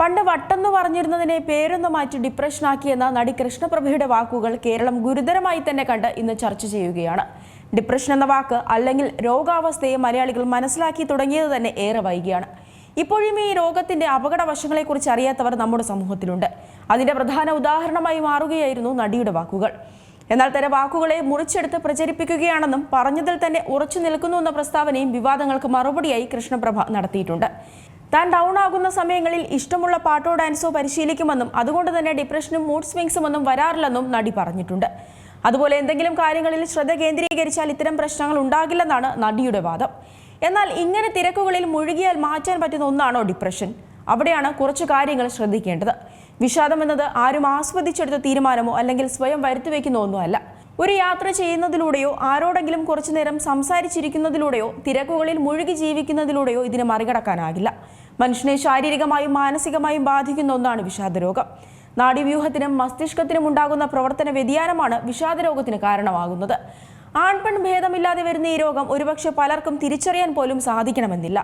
പണ്ട് വട്ടെന്ന് പറഞ്ഞിരുന്നതിനെ പേരൊന്ന് മാറ്റി ഡിപ്രഷനാക്കിയെന്ന നടി കൃഷ്ണപ്രഭയുടെ വാക്കുകൾ കേരളം ഗുരുതരമായി തന്നെ കണ്ട് ഇന്ന് ചർച്ച ചെയ്യുകയാണ്. ഡിപ്രഷൻ എന്ന വാക്ക് അല്ലെങ്കിൽ രോഗാവസ്ഥയെ മലയാളികൾ മനസ്സിലാക്കി തുടങ്ങിയത് തന്നെ ഏറെ വൈകിയാണ്. ഇപ്പോഴും ഈ രോഗത്തിന്റെ അപകട വശങ്ങളെക്കുറിച്ച് അറിയാത്തവർ നമ്മുടെ സമൂഹത്തിലുണ്ട്. അതിന്റെ പ്രധാന ഉദാഹരണമായി മാറുകയായിരുന്നു നടിയുടെ വാക്കുകൾ. എന്നാൽ തന്റെ വാക്കുകളെ മുറിച്ചെടുത്ത് പ്രചരിപ്പിക്കുകയാണെന്നും പറഞ്ഞതിൽ തന്നെ ഉറച്ചു നിൽക്കുന്നു എന്ന പ്രസ്താവനയും വിവാദങ്ങൾക്ക് മറുപടിയായി കൃഷ്ണപ്രഭ നടത്തിയിട്ടുണ്ട്. താൻ ഡൗൺ ആകുന്ന സമയങ്ങളിൽ ഇഷ്ടമുള്ള പാട്ടോ ഡാൻസോ പരിശീലിക്കുമെന്നും അതുകൊണ്ട് തന്നെ ഡിപ്രഷനും മൂഡ് സ്വിങ്സും ഒന്നും വരാറില്ലെന്നും നടി പറഞ്ഞിട്ടുണ്ട്. അതുപോലെ എന്തെങ്കിലും കാര്യങ്ങളിൽ ശ്രദ്ധ കേന്ദ്രീകരിച്ചാൽ ഇത്തരം പ്രശ്നങ്ങൾ ഉണ്ടാകില്ലെന്നാണ് നടിയുടെ വാദം. എന്നാൽ ഇങ്ങനെ തിരക്കുകളിൽ മുഴുകിയാൽ മാറ്റാൻ പറ്റുന്ന ഒന്നാണോ ഡിപ്രഷൻ അവിടെയാണ് കുറച്ച് കാര്യങ്ങൾ ശ്രദ്ധിക്കേണ്ടത്. വിഷാദം എന്നത് ആരും ആസ്വദിച്ചെടുത്ത തീരുമാനമോ അല്ലെങ്കിൽ സ്വയം വരുത്തി വയ്ക്കുന്ന ഒന്നുമല്ല. ഒരു യാത്ര ചെയ്യുന്നതിലൂടെയോ ആരോടെങ്കിലും കുറച്ചു നേരം സംസാരിച്ചിരിക്കുന്നതിലൂടെയോ തിരക്കുകളിൽ മുഴുകി ജീവിക്കുന്നതിലൂടെയോ ഇതിനെ മറികടക്കാനാകില്ല. മനുഷ്യനെ ശാരീരികമായും മാനസികമായും ബാധിക്കുന്ന ഒന്നാണ് വിഷാദരോഗം. നാഡീവ്യൂഹത്തിനും മസ്തിഷ്കത്തിനും ഉണ്ടാകുന്ന പ്രവർത്തന വ്യതിയാനമാണ് വിഷാദരോഗത്തിന് കാരണമാകുന്നത്. ആൺപെൺ ഭേദമില്ലാതെ വരുന്ന ഈ രോഗം ഒരുപക്ഷെ പലർക്കും തിരിച്ചറിയാൻ പോലും സാധിക്കണമെന്നില്ല.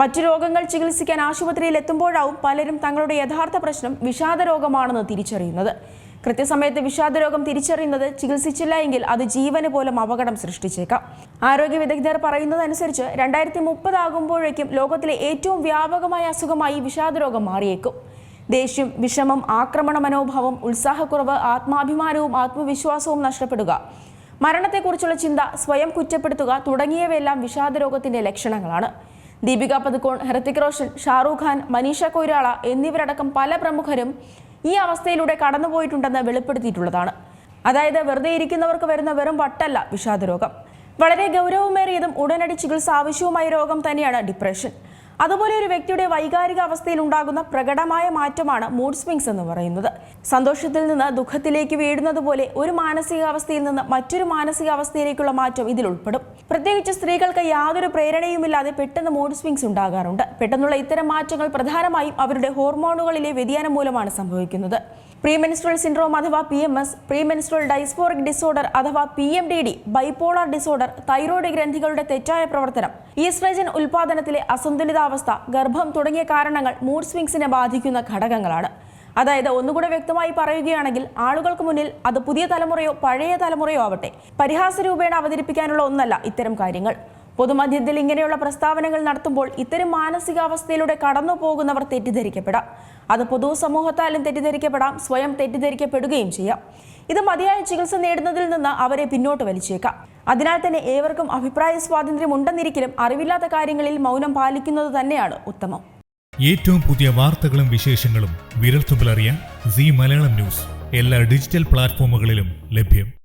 മറ്റു രോഗങ്ങൾ ചികിത്സിക്കാൻ ആശുപത്രിയിൽ എത്തുമ്പോഴാവും പലരും തങ്ങളുടെ യഥാർത്ഥ പ്രശ്നം വിഷാദരോഗമാണെന്ന് തിരിച്ചറിയുന്നത്. കൃത്യസമയത്ത് വിഷാദരോഗം തിരിച്ചറിയുന്നത് ചികിത്സിച്ചില്ല എങ്കിൽ അത് ജീവന് പോലും അപകടം സൃഷ്ടിച്ചേക്കാം. ആരോഗ്യ വിദഗ്ധർ പറയുന്നതനുസരിച്ച് രണ്ടായിരത്തി മുപ്പതാകുമ്പോഴേക്കും ലോകത്തിലെ ഏറ്റവും വ്യാപകമായ അസുഖമായി വിഷാദരോഗം മാറിയേക്കും. ദേഷ്യം വിഷമം ആക്രമണ മനോഭാവം ഉത്സാഹക്കുറവ് ആത്മാഭിമാനവും ആത്മവിശ്വാസവും നഷ്ടപ്പെടുക. മരണത്തെക്കുറിച്ചുള്ള ചിന്ത സ്വയം കുറ്റപ്പെടുത്തുക തുടങ്ങിയവയെല്ലാം വിഷാദരോഗത്തിന്റെ ലക്ഷണങ്ങളാണ്. ദീപിക പതുക്കോൺ ഹൃത്തിക് റോഷൻ ഷാറൂഖ് ഖാൻ മനീഷ കൊയ്രാള എന്നിവരടക്കം പല പ്രമുഖരും ഈ അവസ്ഥയിലൂടെ കടന്നുപോയിട്ടുണ്ടെന്ന് വെളിപ്പെടുത്തിയിട്ടുള്ളതാണ്. അതായത് വെറുതെ ഇരിക്കുന്നവർക്ക് വരുന്ന വെറും വട്ടല്ല വിഷാദരോഗം. വളരെ ഗൗരവമേറിയതും ഉടനടി ചികിത്സ ആവശ്യവുമായ രോഗം തന്നെയാണ് ഡിപ്രഷൻ. അതുപോലെ ഒരു വ്യക്തിയുടെ വൈകാരിക അവസ്ഥയിൽ ഉണ്ടാകുന്ന പ്രകടമായ മാറ്റമാണ് മൂഡ് സ്വിങ്സ് എന്ന് പറയുന്നത്. സന്തോഷത്തിൽ നിന്ന് ദുഃഖത്തിലേക്ക് വീഴുന്നത് പോലെ ഒരു മാനസികാവസ്ഥയിൽ നിന്ന് മറ്റൊരു മാനസികാവസ്ഥയിലേക്കുള്ള മാറ്റം ഇതിൽ ഉൾപ്പെടും. പ്രത്യേകിച്ച് സ്ത്രീകൾക്ക് യാതൊരു പ്രേരണയുമില്ലാതെ പെട്ടെന്ന് മൂഡ് സ്വിങ്സ് ഉണ്ടാകാറുണ്ട്. പെട്ടെന്നുള്ള ഇത്തരം മാറ്റങ്ങൾ പ്രധാനമായും അവരുടെ ഹോർമോണുകളിലെ വ്യതിയാനം മൂലമാണ് സംഭവിക്കുന്നത്. പ്രീമെൻസ്ട്രൽ സിൻഡ്രോം അഥവാ P M S premenstrual dysphoric disorder അഥവാ P M D D bipolar disorder thyroid ഗ്രന്ഥികളുടെ തെറ്റായ പ്രവർത്തനം ഈസ്ട്രജൻ ഉൽപാദനത്തിലെ അസന്തുലിതാവസ്ഥ ഗർഭം തുടങ്ങിയ കാരണങ്ങൾ മൂഡ് സ്വിങ്സിനെ ബാധിക്കുന്ന ഘടകങ്ങളാണ്. അതായത് ഒന്നുകൂടെ വ്യക്തമായി പറയുകയാണെങ്കിൽ ആളുകൾക്ക് മുന്നിൽ അത് പുതിയ തലമുറയോ പഴയ തലമുറയോ ആവട്ടെ പരിഹാസ രൂപേണ അവതരിപ്പിക്കാനുള്ള ഒന്നല്ല ഇത്തരം കാര്യങ്ങൾ. പൊതുമധ്യത്തിൽ ഇങ്ങനെയുള്ള പ്രസ്താവനകൾ നടത്തുമ്പോൾ ഇത്തരം മാനസികാവസ്ഥയിലൂടെ കടന്നു പോകുന്നവർ തെറ്റിദ്ധരിക്കപ്പെടാം. അത് പൊതുസമൂഹത്താലും തെറ്റിദ്ധരിക്കപ്പെടാം സ്വയം തെറ്റിദ്ധരിക്കപ്പെടുകയും ചെയ്യാം. ഇത് മതിയായ ചികിത്സ നേടുന്നതിൽ നിന്ന് അവരെ പിന്നോട്ട് വലിച്ചേക്കാം. അതിനാൽ തന്നെ ഏവർക്കും അഭിപ്രായ സ്വാതന്ത്ര്യം ഉണ്ടെന്നിരിക്കലും അറിവില്ലാത്ത കാര്യങ്ങളിൽ മൗനം പാലിക്കുന്നത് തന്നെയാണ് ഉത്തമം. ഏറ്റവും പുതിയ വാർത്തകളും വിശേഷങ്ങളും വിരൽത്തുമ്പിലറിയാൻ സി മലയാളം ന്യൂസ്. എല്ലാ ഡിജിറ്റൽ പ്ലാറ്റ്ഫോമുകളിലും ലഭ്യം.